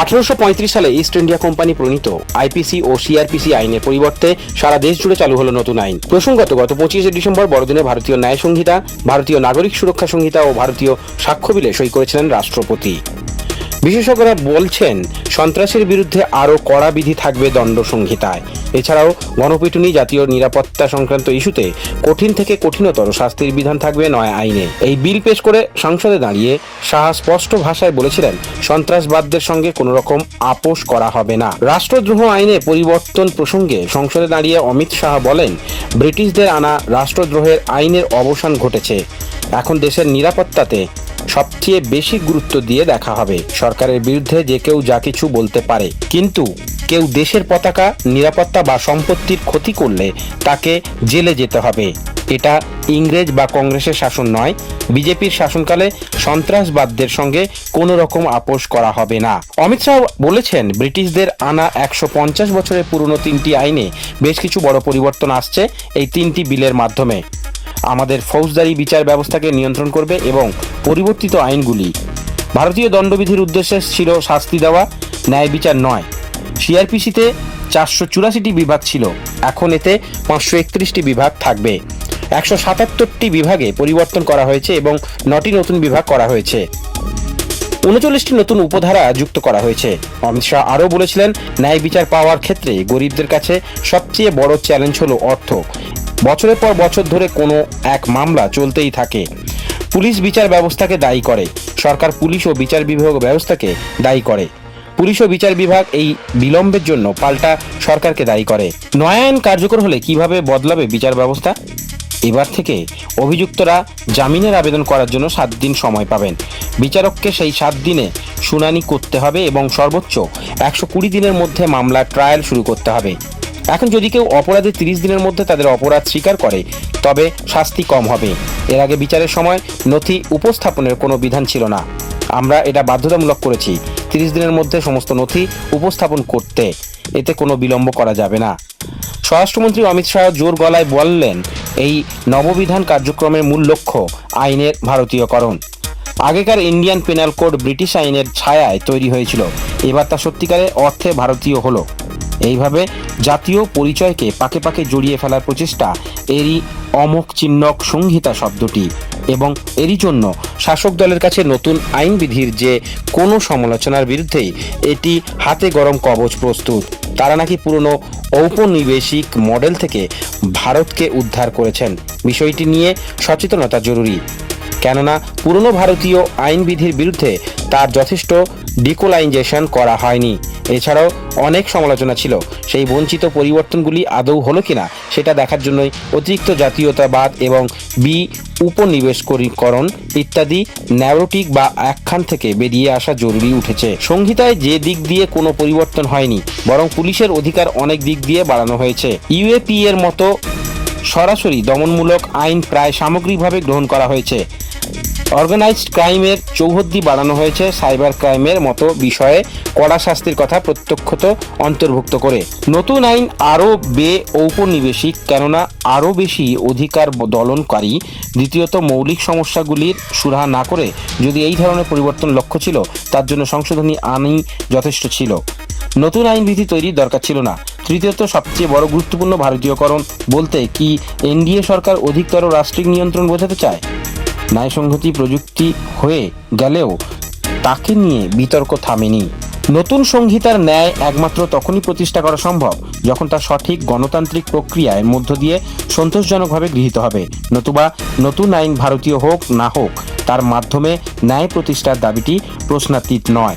আঠারোশো পঁয়ত্রিশ সালে ইস্ট ইন্ডিয়া কোম্পানি প্রণীত আইপিসি ও সিআরপিসি আইনের পরিবর্তে সারা দেশ জুড়ে চালু হলো নতুন আইন। প্রসঙ্গত, গত পঁচিশে ডিসেম্বর বড়দিনে ভারতীয় ন্যায় সংহিতা ভারতীয় নাগরিক সুরক্ষা সংহিতা ও ভারতীয় সাক্ষ্য বিলে সই করেছিলেন রাষ্ট্রপতি। বিশেষজ্ঞরা বলছেন, সন্ত্রাসের বিরুদ্ধে আরও কড়া বিধি থাকবে দণ্ড সংহিতায় এছাড়াও গণপিটুনি, জাতীয় নিরাপত্তা সংক্রান্ত ইস্যুতে কঠিন থেকে কঠিনতর শাস্তির বিধান থাকবে নয় আইনে। এই বিল পেশ করে সংসদে দাঁড়িয়ে শাহ স্পষ্ট ভাষায় বলেছিলেন, সন্ত্রাসবাদদের সঙ্গে কোনো রকম আপোষ করা হবে না। রাষ্ট্রদ্রোহ আইনে পরিবর্তন প্রসঙ্গে সংসদে দাঁড়িয়ে অমিত শাহ বলেন, ব্রিটিশদের আনা রাষ্ট্রদ্রোহের আইনের অবসান ঘটেছে। এখন দেশের নিরাপত্তাতে সবচেয়ে বেশি গুরুত্ব দিয়ে দেখা হবে। সরকারের বিরুদ্ধে যে কেউ যা কিছু বলতে পারে। কিন্তু কেউ দেশের পতাকা, নিরাপত্তা বা সম্পত্তির ক্ষতি করলে তাকে জেলে যেতে হবে। এটা ইংরেজ বা কংগ্রেসের শাসন নয়, বিজেপির শাসনকালে সন্ত্রাসবাদদের সঙ্গে কোনো রকম আপোষ করা হবে না। অমিত শাহ বলেছেন, ব্রিটিশদের আনা একশো পঞ্চাশ বছরের পুরনো তিনটি আইনে বেশ কিছু বড় পরিবর্তন আসছে এই তিনটি বিলের মাধ্যমে। আমাদের ফৌজদারি বিচার ব্যবস্থাকে নিয়ন্ত্রণ করবে এবং পরিবর্তিত আইনগুলি ভারতীয় দণ্ডবিধির উদ্দেশ্যে ছিল শাস্তি দেওয়া, ন্যায় বিচার নয়। সিআরপিসিতে চারশো চুরাশিটি বিভাগ ছিল। এখন এতে পাঁচশো একত্রিশটি বিভাগ থাকবে। একশো সাতাত্তরটি বিভাগে পরিবর্তন করা হয়েছে এবং নটি নতুন বিভাগ করা হয়েছে। উনচল্লিশটি নতুন উপধারা যুক্ত করা হয়েছে। অমিত শাহ আরও বলেছিলেন, ন্যায় বিচার পাওয়ার ক্ষেত্রে গরিবদের কাছে সবচেয়ে বড় চ্যালেঞ্জ হলো অর্থ। বছরের পর বছর ধরে কোনো এক মামলা চলতেই থাকে। পুলিশ বিচার ব্যবস্থাকে দায়ী করে। সরকার পুলিশ ও বিচার বিভাগ ব্যবস্থাকে দায়ী করে। পুলিশ ও বিচার বিভাগ এই বিলম্বের জন্য পাল্টা সরকারকে দায়ী করে। নয়া আইন কার্যকর হলে কীভাবে বদলাবে বিচার ব্যবস্থা? এবার থেকে অভিযুক্তরা জামিনের আবেদন করার জন্য সাত দিন সময় পাবেন। বিচারককে সেই সাত দিনে শুনানি করতে হবে এবং সর্বোচ্চ একশো কুড়ি দিনের মধ্যে মামলা ট্রায়াল শুরু করতে হবে। এখন যদি কেউ অপরাধে তিরিশ দিনের মধ্যে তাদের অপরাধ স্বীকার করে, তবে শাস্তি কম হবে। এর আগে বিচারের সময় নথি উপস্থাপনের কোনো বিধান ছিল না। আমরা এটা বাধ্যতামূলক করেছি। তিরিশ দিনের মধ্যে সমস্ত নথি উপস্থাপন করতে। এতে কোনো বিলম্ব করা যাবে না। স্বরাষ্ট্রমন্ত্রী অমিত শাহ জোর গলায় বললেন, এই নববিধান কার্যক্রমের মূল লক্ষ্য আইনের ভারতীয়করণ। আগেকার ইন্ডিয়ান পেনাল কোড ব্রিটিশ আইনের ছায়ায় তৈরি হয়েছিল। এবার তা সত্যিকারে অর্থে ভারতীয় হলো। এইভাবে জাতীয় পরিচয়কে পাকে পাকে জড়িয়ে ফেলার প্রচেষ্টা, এরই অমোক চিহ্নক সংহিতা শব্দটি এবং এরই জন্য শাসক দলের কাছে নতুন আইনবিধির যে কোনো সমালোচনার বিরুদ্ধেই এটি হাতে গরম কবচ প্রস্তুত। তারা নাকি পুরনো ঔপনিবেশিক মডেল থেকে ভারতকে উদ্ধার করেছেন। বিষয়টি নিয়ে সচেতনতা জরুরি। কেননা পুরনো ভারতীয় আইনবিধির বিরুদ্ধে তার যথেষ্ট ডিকোলাইজেশন করা হয়নি। এছাড়াও অনেক সমালোচনা ছিল। সেই বঞ্চিত পরিবর্তনগুলি আদৌ হলো কিনা, সেটা দেখার জন্যই অতিরিক্ত জাতীয়তাবাদ এবং বি উপনিবেশকরণ ইত্যাদি ন্যারোটিক বা একখান থেকে বেরিয়ে আসা জরুরি উঠেছে। সংহিতায় যে দিক দিয়ে কোনো পরিবর্তন হয়নি, বরং পুলিশের অধিকার অনেক দিক দিয়ে বাড়ানো হয়েছে। ইউএপি এর মতো সরাসরি দমনমূলক আইন প্রায় সামগ্রিকভাবে গ্রহণ করা হয়েছে। অর্গানাইজড ক্রাইমের চৌহদ্দি বাড়ানো হয়েছে সাইবার ক্রাইমের মতো বিষয়ে কড়া শাস্তির কথা প্রত্যক্ষত অন্তর্ভুক্ত করে। নতুন আইন আরও বে ঔপনিবেশিক, কেননা আরও বেশি অধিকার দলনকারী, দ্বিতীয়ত মৌলিক সমস্যাগুলির সুরাহা না করে যদি এই ধরনের পরিবর্তন লক্ষ্য ছিল, তার জন্য সংশোধনী আইনই যথেষ্ট ছিল। নতুন আইনবিধি তৈরির দরকার ছিল না। তৃতীয়ত সবচেয়ে বড় গুরুত্বপূর্ণ ভারতীয়করণ বলতে কি, এনডিএ সরকার অধিকতর রাষ্ট্রিক নিয়ন্ত্রণ বোঝাতে চায়? ন্যায়সংহতি প্রযুক্তি হয়ে গেলেও তাকে নিয়ে বিতর্ক থামেনি। নতুন সংহিতার ন্যায় একমাত্র তখনই প্রতিষ্ঠা করা সম্ভব, যখন তা সঠিক গণতান্ত্রিক প্রক্রিয়ার মধ্য দিয়ে সন্তোষজনকভাবে গৃহীত হবে। নতুবা নতুন আইন ভারতীয় হোক না হোক, তার মাধ্যমে ন্যায় প্রতিষ্ঠার দাবিটি প্রশ্নাতীত নয়।